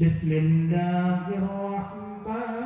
بسم الله الرحمن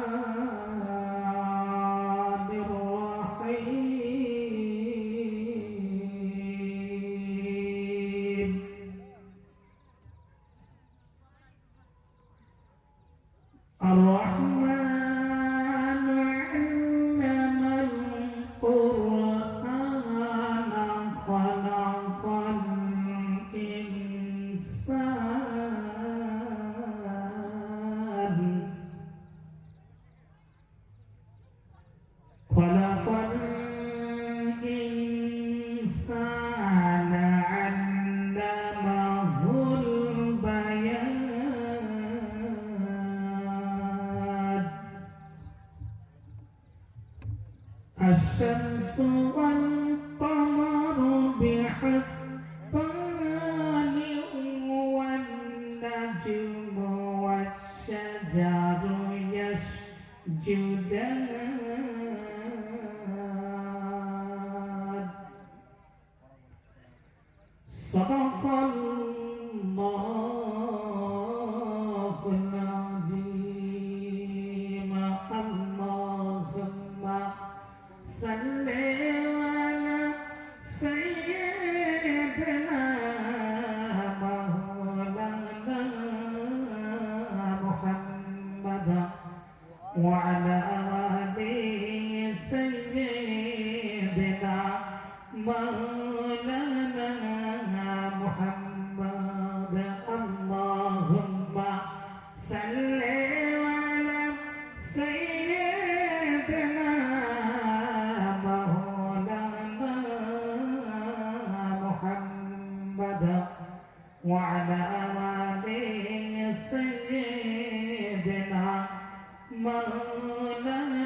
ذنب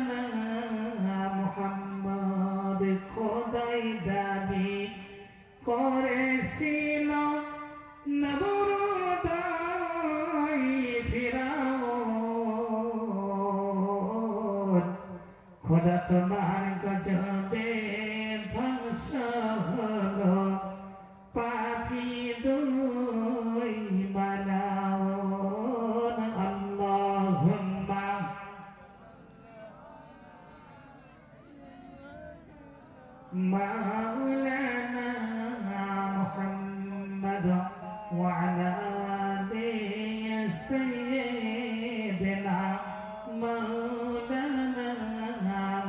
মাওলানা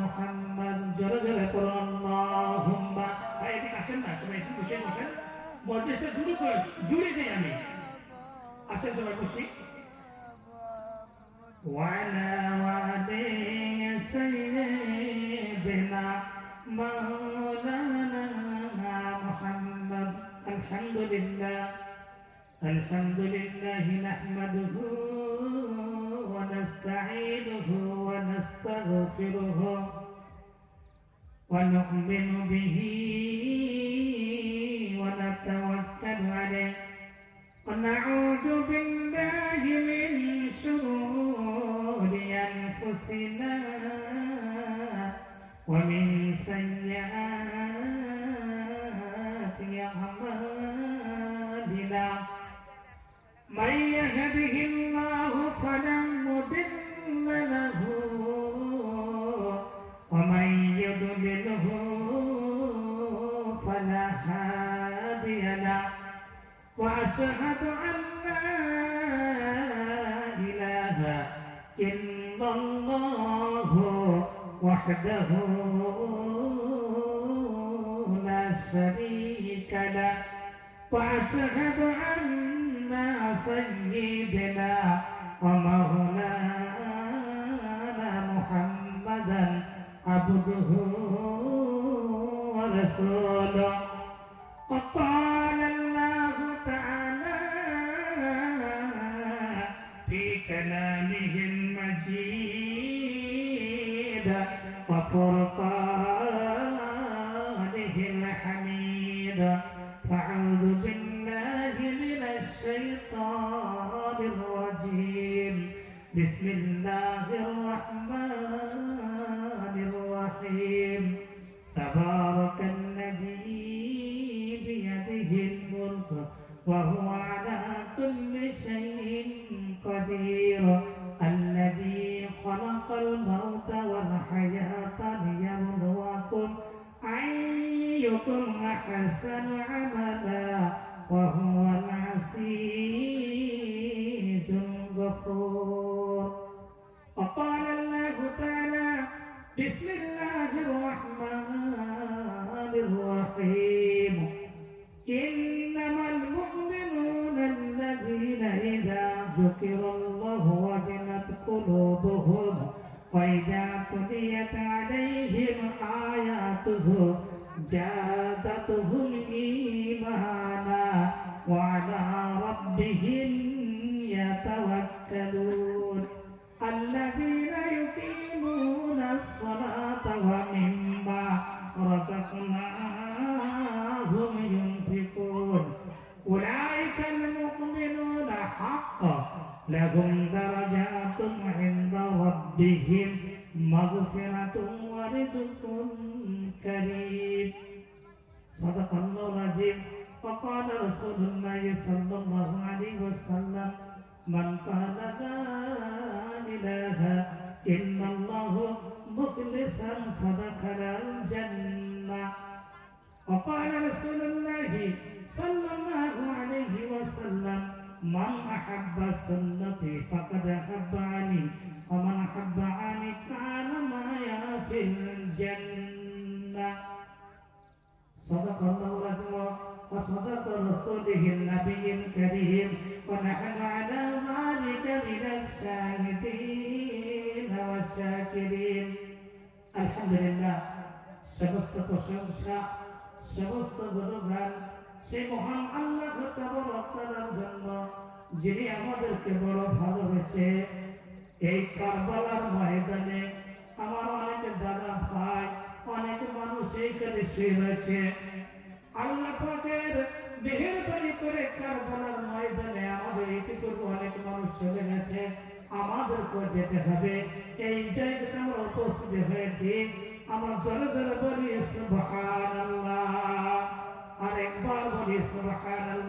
মুহাম্মদ জোরে জোরে করো আল্লাহুম্মা ভাই এদিকে আসেন না, সবাই এসে বসে বসেন। মজলিসটা শুরু করে জুড়ে দেই আমি। أنفسنا ومن سيئات أعمالنا من يهده الله Raduá. من أحب سنتي فقد أحبني ومن أحبني كان معي في الجنة صدق الله العظيم وصدق رسوله النبي الكريم ونحن على ذلك من الشاهدين والشاكرين الحمد لله সমস্ত প্রশংসা সমস্ত গুণগান সেই মহান আল্লাহ তাআলার জন্য যিনি আমাদেরকে বড় ভালোবেসে এই কারবালার ময়দানে আমার অনেক দাদা ভাই অনেক মানুষ এইখানে শুয়ে রয়েছে। আল্লাহ পাকের মেহেরবানি করে কারবালার ময়দানে আমাদের এইটুকু অনেক মানুষ চলে গেছে, আমাদেরকেও যেতে হবে। এই জায়গাতে আমরা উপস্থিত হয়েছি। আমরা জোরে জোরে বলি, সুবহানাল্লাহ। আর একবার বলি, সুবহানাল্লাহ।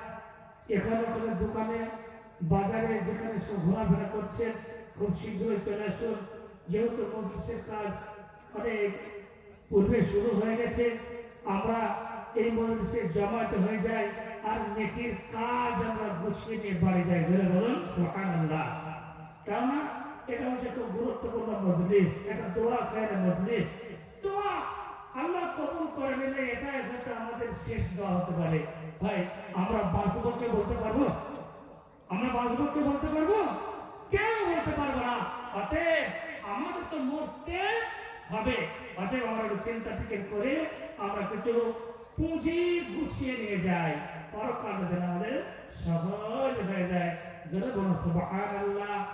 এখানে ওখানে দোকানে, বাজারে যেখানে সব ঘোরাফেরা করছেন, খুব শীঘ্রই চলে আসুন। যেহেতু মজলিসের কাজ অনেক পূর্বে শুরু হয়ে গেছে, আমরা এই মজলিসে জমাতে হয়ে যায় আর নেকির কাজ আমরা গুছিয়ে নিয়ে বাড়ি যাই। ধরে বলুন, সুবহানাল্লাহ। কেননা, এটা হচ্ছে খুব গুরুত্বপূর্ণ মজলিস, এটা দোয়া খায় মজলিস। দোয়া আল্লাহ কবুল করে নিলে এটাই হয়তো আমাদের শেষ দোয়া হতে পারে। ভাই, আমরা বাসবকে বলতে পারব? আমরা বাসবকে বলতে পারব? কেউ বলতে পারব না। অতএব আমাদের তো মরতে হবে। অতএব আমরা চিন্তা ফিকির করে আমরা কিছু পুঁজি গুছিয়ে নিয়ে যাই। পরকাল আমাদের সহজ হয়ে যায়। যেন বলুন সুবহানাল্লাহ।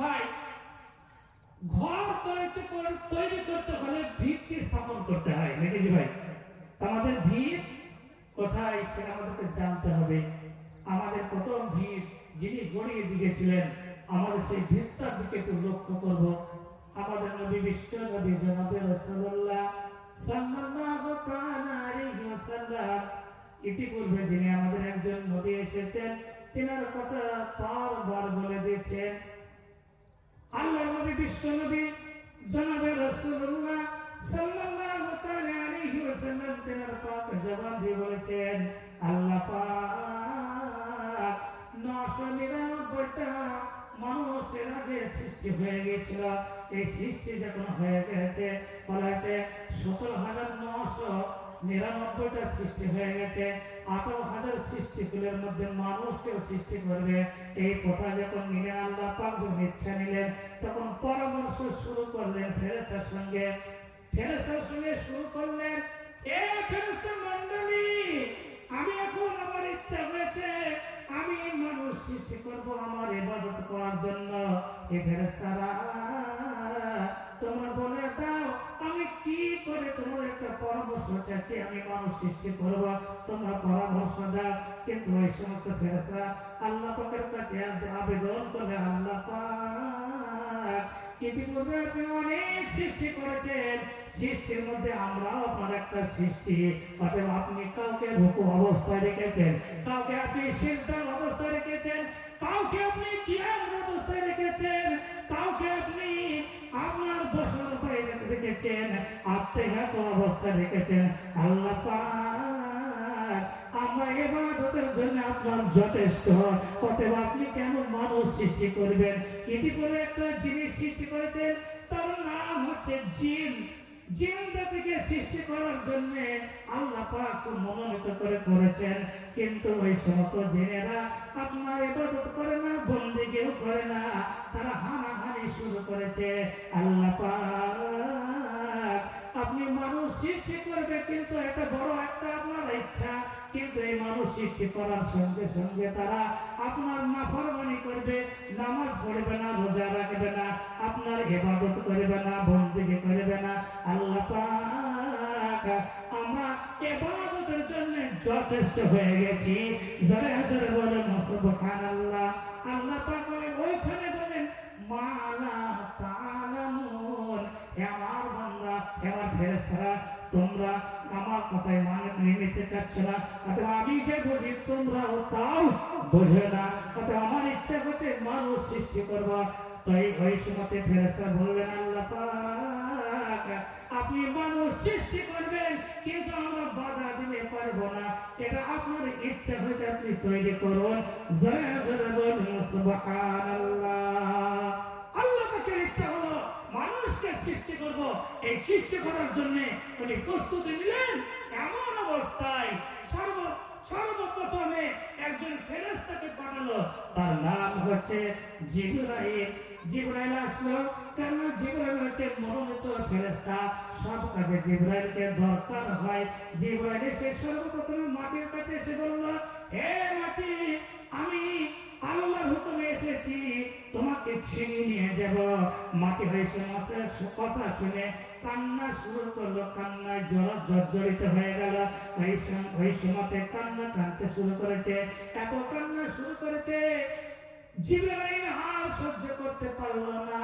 ভাই ঘর তৈরি তৈরি করতে হলে ভিত্তি স্থাপন করতে হয়, নাকি ভাই? আমাদের ভিত কোথায় সেটা আমাদেরকে জানতে হবে। আমাদের প্রথম ভিত যিনি গড়িয়ে দিয়েছিলেন আমাদের সেই ভিতটার দিকে একটু লক্ষ্য করব। আমাদের নবী বিশ্ব নবী জনাবে রাসূলুল্লাহ সাল্লাল্লাহু আলাইহি ওয়াসাল্লাম, ইতিপূর্বে যিনি আমাদের একজন নবী এসেছেন, তিনার কথা বারবার বলে দিয়েছেন আল্লাহ নবী বিশ্ব নবী, জনাবে রাসূলুল্লাহ সাল্লাল্লাহু আলাইহি ওয়াসাল্লাম তেনার পাক দিয়ে বলেছেন, আল্লাহ পাক নশো নিরানব্বইটা মানুষের আগে সৃষ্টি হয়ে গিয়েছিল। এই সৃষ্টি যখন হয়ে গেছে, বলা সতেরো হাজার নশো নিরানব্বই নব্বইটা সৃষ্টি হয়ে গেছে, আঠারো হাজার সৃষ্টিকুলের মধ্যে মানুষকেও সৃষ্টি করবে। এই কথা যখন নিলেন আল্লাহ পাক ইচ্ছা নিলেন, তখন পরামর্শ শুরু করলেন ফেরেস্তার সঙ্গে। ফেরেস্তার সঙ্গে শুরু করলেন, এ ফেরেস্তা মন্ডলী আমি এখন আমার ইচ্ছা হয়েছে, আমি মানুষ সৃষ্টি করব আমার ইবাদত করার জন্য। এই ফেরেস্তারা তোমরা বলে দাও আমি কি করে তোমার একটা পরামর্শ চাচ্ছি আমি মানুষ সৃষ্টি করব, তোমরা পরামর্শ দাও। কিন্তু ওই সমস্ত ফেরেস্তারা আল্লাহ পাকের কাছে আবেদন করে আল্লাহ ইতিপূর্বে আপনি অনেক সৃষ্টি করেছেন। সৃষ্টির মধ্যে আমরাও আপনার একটা সৃষ্টি। অতএব আপনি কাউকে রুকু অবস্থায় রেখেছেন, কাউকে আপনি সিজদার অবস্থায় রেখেছেন, কাউকে আপনি কিয়াম অবস্থায় রেখেছেন, কাউকে রেখেছেন আত্মঘাত অবস্থায় রেখেছেন। আল্লাহ আমরা জন্য আপনার যথেষ্ট। অতএব আপনি কেন মানুষ সৃষ্টি করবেন? একটা জিনিস সৃষ্টি করেছেন, তার নাম হচ্ছে জিন। মনোনীত করে করেছেন। কিন্তু ওই সমস্ত জিনেরা আপনার করে না বন্দিগিও করে না, তারা হানাহানি শুরু করেছে। আল্লাহ আপনি মানুষ সৃষ্টি করবে, কিন্তু এটা বড় একটা আপনার ইচ্ছা, কিন্তু এই মানুষ সৃষ্টি করার সঙ্গে সঙ্গে তারা আপনার নাফরমানি করবে, নামাজ পড়বে না, রোজা রাখবে না, আপনার ইবাদত করবে না, বন্দিগি করবে না। আল্লাহ আমরা ইবাদতের জন্য যথেষ্ট হয়ে গেছি। জরে বলে সুবহানাল্লাহ। আল্লাহ পাক ওইখানে বলেন, মালা ফেরেশতারা তোমরা আমার কথায় মানে নিতে চাচ্ছ না। অথবা আমি যে বুঝি তোমরাও তাও বোঝে না। অথবা আমার ইচ্ছা হতে মানুষ সৃষ্টি করব। তাই ওই সময়তে ফেরেশতা বললেন, আল্লাহ আপনি মানুষ সৃষ্টি করবেন, কিন্তু আমরা বাধা দিতে পারব না। এটা আপনার ইচ্ছা হয়েছে আপনি তৈরি করুন। জয় জয় বলুন, সুবহানাল্লাহ। আল্লাহ ইচ্ছা মানুষকে সৃষ্টি করব। এই সৃষ্টি করার জন্য উনি প্রস্তুতি নিলেন এমন অবস্থায় সর্ব, সর্বপ্রথমে একজন ফেরেশতাকে পাঠালো। তার নাম হচ্ছে জিবরাইল। জিবরাইল আসলো। কেন জিবরাইল হচ্ছে মনোনীত ফেরেশতা। সব কাজে জিবরাইলকে দরকার হয়। জিবরাইল এসে সর্বপ্রথমে মাটির কাছে এসে বলল হে মাটি, আমি আল্লাহর হুকুমে এসেছি, তোমাকে ছিনিয়ে নিয়ে যাব। মাটি হয়েছে মাত্র কথা শুনে কান্না শুরু করল, কান্নায় জল জর্জরিত হয়ে গেল। ওই ওই সময়তে কান্না কানতে শুরু করেছে। এত কান্না শুরু করেছে জিবরাইল আর সহ্য করতে পারল না।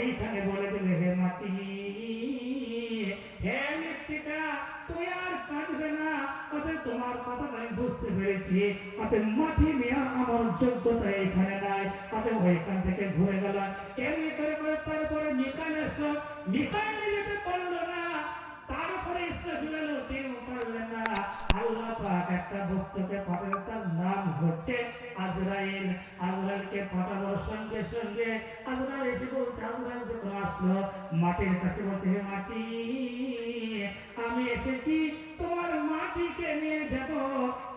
এইখানে বলে দিলে, হে মাটি, হে মৃত্তিকা কাঁদবে না। অতএব তোমার কথা আমি বুঝতে পেরেছি। অতএব মাটি নেওয়া আমার যোগ্যতা এখানে নাই। অতএব ওইখান থেকে ঘুরে গেল। এমনি করে করে তারপরে মিকাইল আসলো। মিকাইল যেতে পারল না তারপরে ইসরাফিল এলো তিনিও পারলেন না আল্লাহ পাক একটা বস্তুকে পাঠালো তার নাম হচ্ছে আজরাইল। আজরাইলকে পাঠানোর সঙ্গে সঙ্গে আজরাইল এসে বলতে, আজরাইল যখন আসলো, মাটির কাছে বলতে, হে মাটি, আমি এসেছি, তোমার মাটিকে নিয়ে যাব।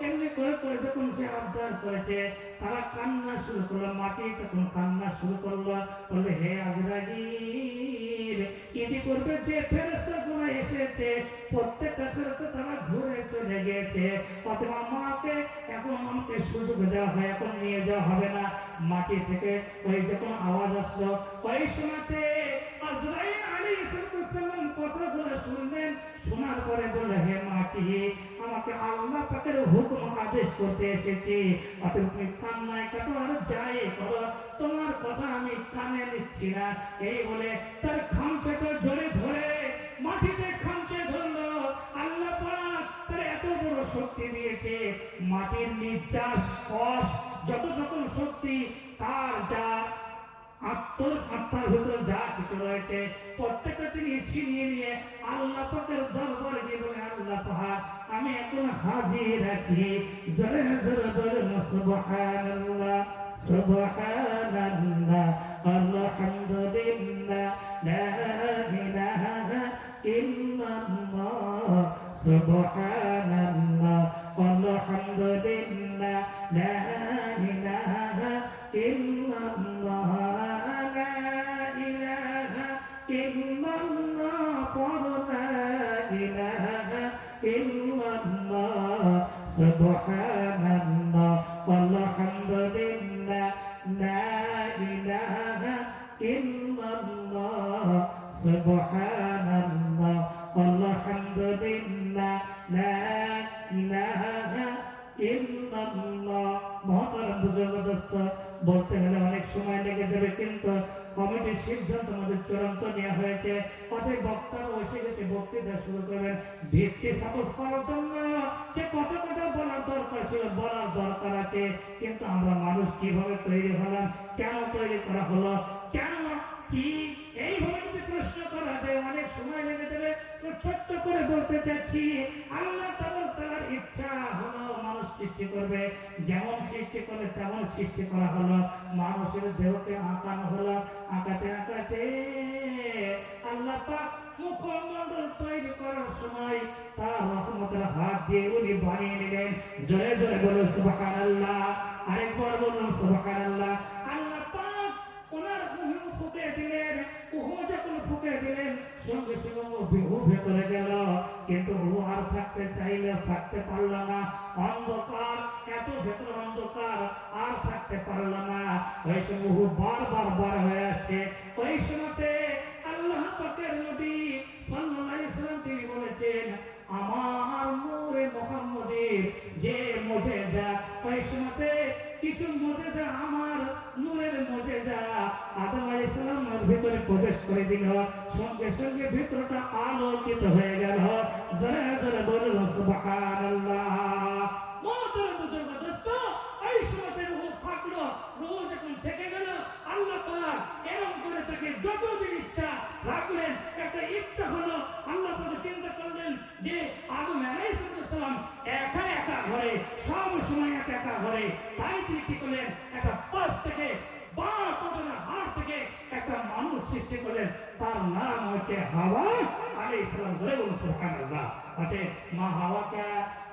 এমনি করে করে যখন সে আবদার করেছে, তারা কান্না শুরু করল। মাটি তখন কান্না শুরু করল। বলবে হে আজরাইল ইতিপূর্বে যে ফেরেস্তা গুলো এসেছে, প্রত্যেকটা ফেরেস্তা তারা চলে গিয়েছে অতএব আমাকে এখন আমাকে সুযোগ দেওয়া হয়, এখন নিয়ে যাওয়া হবে না। মাটি থেকে ওই যখন আওয়াজ আসলো, ওই সময়তে তোমার কথা আমি কানে নিচ্ছি না। এই বলে তার খামচাটা জোরে ধরে মাটিতে শক্তি দিয়েছে। মাটির নির্যাস, কষ, যত সকল শক্তি, তার যা আত্মর, আত্মার ভিতরে যা কিছু রয়েছে, প্রত্যেকটা তিনি ছিনিয়ে নিয়ে আল্লাহ পাকের দরবারে গিয়ে বলে, আল্লাহ পাক আমি এখন হাজির আছি। জরে জরে বলে সুবহানাল্লাহ সুবহানাল্লাহ। বলতে হলে অনেক সময় লেগে যাবে, কিন্তু কমিটির সিদ্ধান্ত আমাদের চূড়ান্ত নেওয়া হয়েছে। অতএব বক্তারা এসে গেছে, বক্তৃতা শুরু করবেন। ভিত্তি সাপোজ করার জন্য যে কত কথা বলার দরকার ছিল, বলার দরকার আছে। কিন্তু আমরা মানুষ কীভাবে তৈরি হলাম, কেন তৈরি করা হলো, কেন কি, এইভাবে যদি প্রশ্ন করা যায়, অনেক সময় লেগে যাবে। ছোট্ট করে বলতে চাচ্ছি, আল্লাহ তার ইচ্ছা হলো মানুষ সৃষ্টি করবে, যেমন সৃষ্টি করে তেমন সৃষ্টি করা হলো। মানুষের দেহকে আঁকানো হলো, আঁকাতে আঁকাতে আল্লাহ পাক মুখমণ্ডল তৈরি করার সময় তার রহমতের হাত দিয়ে উনি বানিয়ে নিলেন। জোরে জোরে বলুন, সুবহানাল্লাহ। আরেকবার বলুন, সুবহানাল্লাহ। আল্লাহ পাক ওনার মুহে ফুঁকে দিলেন ফুঁকে দিলেন সঙ্গে সঙ্গে বিহু ভেতরে গেল। কিন্তু ও আর থাকতে চাইলে থাকতে পারল না। অন্ধকার, এত ভেতর অন্ধকার, আর থাকতে পারল না। ওই সময় উহু বারবার বার হয়ে আসছে। ওই সময়তে আল্লাহ পাকের নবী সাল্লাল্লাহু আলাইহি তিনি বলেছেন, আমার নূরে মুহাম্মদের যে মুজেজা, ওই সময়তে কিছু মুজেজা আমার নূরের মুজেজা আদম আলাইহিস সালামের ভিতরে প্রবেশ করে দিল। সঙ্গে সঙ্গে ভিতরটা আলোকিত হয়ে গেল। জোরে জোরে বলল, সুবহানাল্লাহ মোহতরম বুজুর্গ দোস্ত এই সময়তে রূহ থাকল রূহ যখন থেকে গেল আল্লাহ পাক এরকম করে তাকে যতদিন ইচ্ছা রাখলেন একটা ইচ্ছা হলো আল্লাহ পাক চিন্তা করলেন যে আদম আলাইহিস সালাম একা একা ঘরে সব সময় একা একা ঘরে তাই তিনি কি করলেন একটা পাশ থেকে বা পর্যন্ত হাড় থেকে একটা মানুষ সৃষ্টি করলেন তার হচ্ছে হাওয়া আলাইহিস সালাম জোরে বলুন, সুবহানাল্লাহ। অতএব মা হাওয়াকে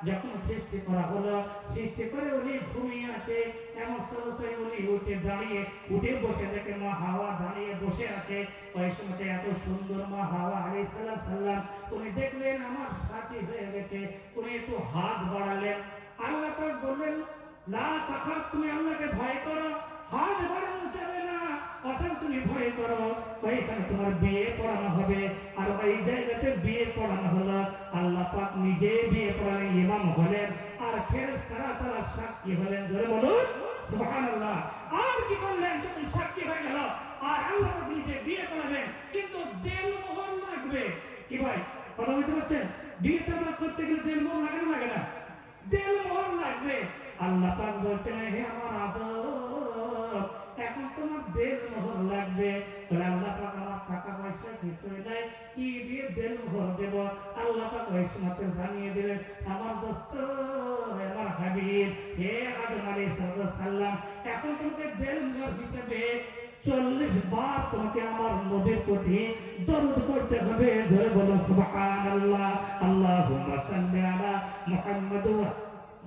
যখন সৃষ্টি করা হলো, সৃষ্টি করে উনি ঘুমিয়ে আছে এমন অবস্থায় উনি উঠে দাঁড়িয়ে, উঠে বসে দেখে মা হাওয়া দাঁড়িয়ে বসে আছে। ওই সময় এত সুন্দর মা হাওয়া আলী সাল্লাহ সাল্লাম উনি দেখলেন আমার সাথী হয়ে গেছে। উনি একটু হাত বাড়ালেন। আল্লাহ বললেন না তাকার তুমি আল্লাহকে ভয় করো অর্থাৎ করো ওইখানে তোমার বিয়ে পড়ানো হবে। আর ওই জায়গাতে বিয়ে পড়ানো হলো। আল্লাহ পাক নিজে বিয়ে পড়ালেন ইমাম হলেন। আর ফেরেশতারা তারা তারা সাক্ষী হলেন। ধরে সুবহানাল্লাহ। আর কি করলেন যখন সাক্ষী হয়ে গেল? আর আল্লাহ নিজে বিয়ে করাবেন কিন্তু দেল মোহর লাগবে। কি ভাই, কথা বলতে পারছেন? বিয়েটা আমরা করতে গেলে দেল মোহর লাগে না লাগে না? দেল মোহর লাগবে। আল্লাহ পাক বলছেন, হে আমার আদর এখন তোমার দেল মোহর লাগবে। বলে আল্লাহ পাক আমার টাকা পয়সা কিছুই নাই, কি দিয়ে দেল মোহর দেব? আল্লাহ পাক ওই সময়তে জানিয়ে দিলেন, আমার দোস্ত, আমার হাবিব, হে আদম আলাইহিস সালাম, এখন তোমাকে দেল মোহর হিসেবে চল্লিশ বার তোমাকে আমার নবীর প্রতি দরুদ করতে হবে। ধরে বলো, সুবহানাল্লাহ। আল্লাহুম্মা সাল্লি আলা মুহাম্মাদ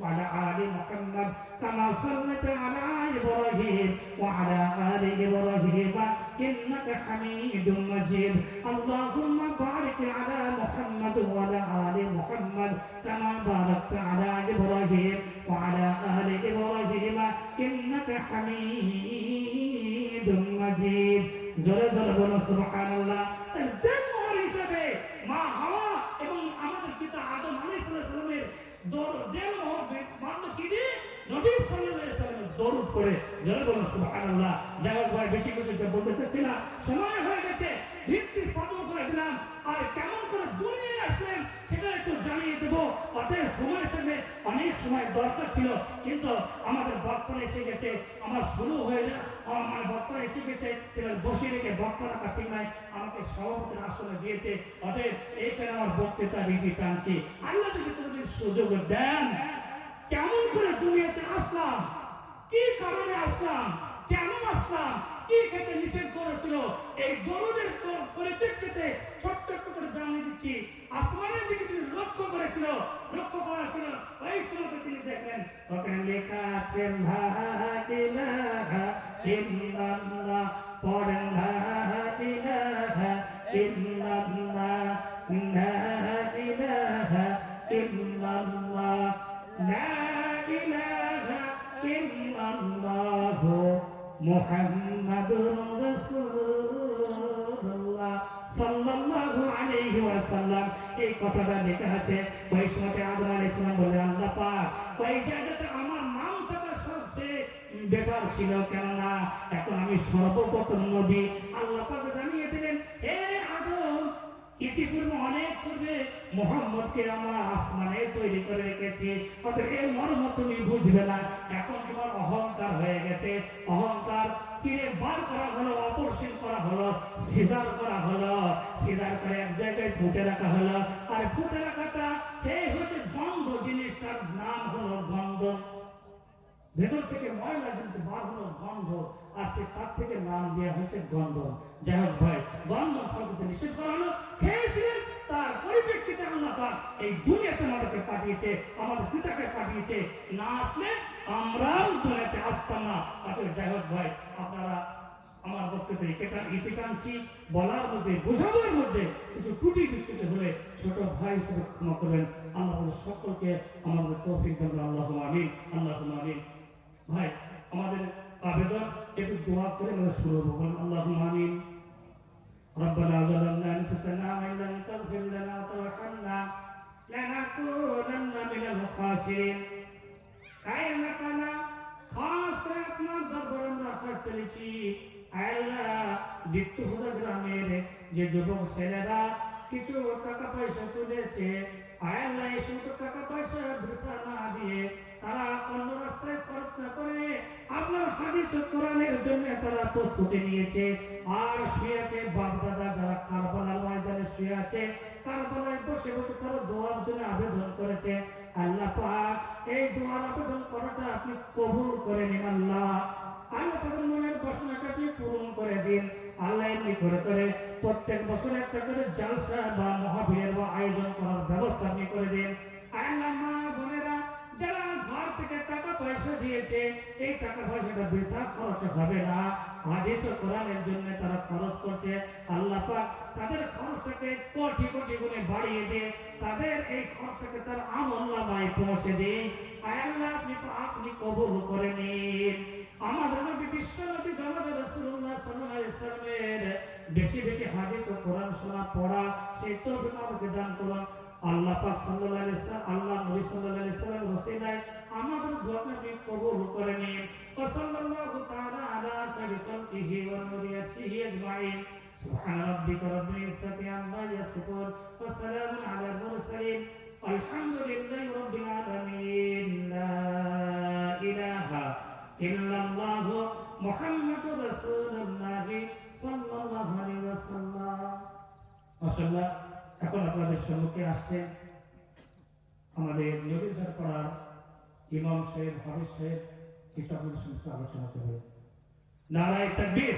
وعلى آل محمد كما صليت على إبراهيم وعلى آل إبراهيم إنك حميد مجيد اللهم بارك على محمد وعلى آل محمد كما باركت على إبراهيم وعلى آل إبراهيم إنك حميد مجيد জোরে জোরে বলো সুবহানাল্লাহ দেন মোহর হিসেবে মা হাওয়া এবং আমাদের পিতা আদম আলাইহিস সালামের দেন নবী সাল্লামের দরুদ জোরে বলো সুবহানাল্লাহ, যাই হোক বেশি কিছু বলতে চাচ্ছি না, সময় হয়ে গেছে, ভিত্তি স্থাপন করে দিলাম, আর কেমন করে দুনিয়ায় আসলেন সেটা একটু জানিয়ে দেবো। অতএব সময় থাকলে অনেক সময় দরকার ছিল, কিন্তু আমাদের বক্তব্য এসে গেছে, আমার শুরু হয়ে যায় আমার মানে বক্তব্য এসে গেছে এবার বসে রেখে বক্তব্য রাখা ঠিক নাই, আমাকে সভাপতির আসনে দিয়েছে, অতএব এইখানে আমার বক্তৃতা রীতি টানছি। আল্লাহ যদি কোনোদিন সুযোগ দেন কেমন করে দুনিয়াতে আসলাম? কি কারণে আসলাম? কেন আসলাম? কি খেতে নিষেধ করেছিল? এই দরুদের পরিপ্রেক্ষিতে ছোট্ট একটু করে জানিয়ে দিচ্ছি, আসমানের দিকে তিনি লক্ষ্য করেছিল, লক্ষ্য করা ছিল ওই সময়তে তিনি দেখলেন ওখানে লেখা আছে পড়েন ছিল কেননা এখন আমি সর্বপ্রথম নবী। আল্লাহ জানিয়ে দিলেন, হে আদম, ইতিপূর্বে অনেক পূর্বে মোহাম্মদকে আমরা আসমানে তৈরি করে রেখেছি। এর মর্ম তুমি বুঝবে না। এখন তোমার অহংকার হয়ে গেছে। অহংকার চিরে বার করা হলো অপরশীল করা হলো, সিজার করা হলো। সিজার করে এক জায়গায় ফুটে রাখা হলো। আর ফুটে রাখাটা সেই হচ্ছে ভেতর থেকে ময়লা কিন্তু বার হলো, গন্ধ। আর সে তার থেকে নাম দেওয়া হয়েছে গন্ধ। যাই হোক ভাই, গন্ধ ফলকে নিষেধ করা হলো। খেয়েছিলেন, তার পরিপ্রেক্ষিতে আল্লাহ পাক এই দুনিয়াতে আমাদেরকে পাঠিয়েছে, আমাদের পিতাকে পাঠিয়েছে। না আসলে আমরাও দুনিয়াতে আসতাম না। অতএব যাই হোক ভাই, আপনারা আমার বক্তব্যে এটা ইতিকাংশী বলার মধ্যে বোঝানোর মধ্যে কিছু ত্রুটি বিচ্ছুত হলে ছোট ভাই হিসেবে ক্ষমা করবেন। আল্লাহ সকলকে আমাদের তৌফিক দেবেন আল্লাহ আমিন আল্লাহ আমিন। ভাই আমাদের আবেদন একটু দোয়া করে আমরা শুরু করবো বলুন আল্লাহ আমিন ربنا ظلمنا انفسنا وان لم تغفر لنا وترحمنا لنكونن من الخاسرين তাই আল্লাহ তাআলা খাস করে আপনার দরবারে আমরা আশা চলেছি আল্লাহ বিত্তুহুদা গ্রামের যে যুবক ছেলেরা কিছু টাকা পয়সা তুলেছে আল্লাহ এই সমস্ত টাকা পয়সা বৃথা না দিয়ে তারা অন্য রাস্তায় খরচ না করে আপনার হাদিস কোরআনের জন্য তারা প্রস্তুতি নিয়েছে। আর শুয়ে আছে বাপ দাদা যারা কারবালার ময়দানে শুয়ে আছে, কারবালায় বসে বসে তারা দোয়ার জন্য আবেদন করেছে। আল্লাহ পাক এই দোয়ার আবেদন করাটা আপনি কবুল করে নিন আল্লাহ। আল্লাহ তাদের মনের বাসনাটা আপনি পূরণ করে দিন। আল্লাহ এমনি করে করে প্রত্যেক বছর একটা করে জালসা বা মহাবীরের বা আয়োজন করার ব্যবস্থা আপনি করে দিন। আল্লাহ মা বোনেরা, যারা টাকা পয়সা দিয়েছে, এই টাকা পয়সাটা বৃথা খরচ হবে না। হাদিস ও কোরআনের জন্য তারা খরচ করছে। আল্লাহ পাক তাদের খরচটাকে কোটি কোটি গুণে বাড়িয়ে দিয়ে তাদের এই খরচটাকে তার আমল নামায় পৌঁছে দিন আল্লাহ, আপনি আপনি কবুল করে নিন। আমাদের নবী, বিশ্ব নবী, জনাব রাসূলুল্লাহ সাল্লাল্লাহু আলাইহি সাল্লামের বেশি বেশি হাদিস ও কোরআন শোনা, পড়া, সেই তৌফিক আমাদের দান করুন। আল্লাহ পাক সাল্লাল্লাহু আলাইহি ওয়াসাল্লাম আল্লাহ নবী সাল্লাল্লাহু আলাইহি ওয়াসাল্লাম রসিলায় আমাদের দোয়াকে আপনি কবুল করে নিন। ওয়া সাল্লাল্লাহু তাআলা আলা খাইরি খালকিহি ওয়া নূরিয়াসিহি আজমাইন। সুবহান রাব্বিকা রাব্বিল ইজ্জাতি আম্মা ইয়াসিফুন। ওয়া সালামুন আলাল মুরসালিন। আলহামদুলিল্লাহি রাব্বিল আলামিন। লা ইলাহা ইল্লাল্লাহ মুহাম্মাদুর রাসূলুল্লাহ সাল্লাল্লাহু আলাইহি ওয়াসাল্লাম। মাশাআল্লাহ এখন আপনাদের সম্মুখে আসছেন আমাদের নবীর পড়ার ইমাম সাহেব, হাফিজ সাহেব এসব সম্মুখে আলোচনা করবে নারায় তাকবীর।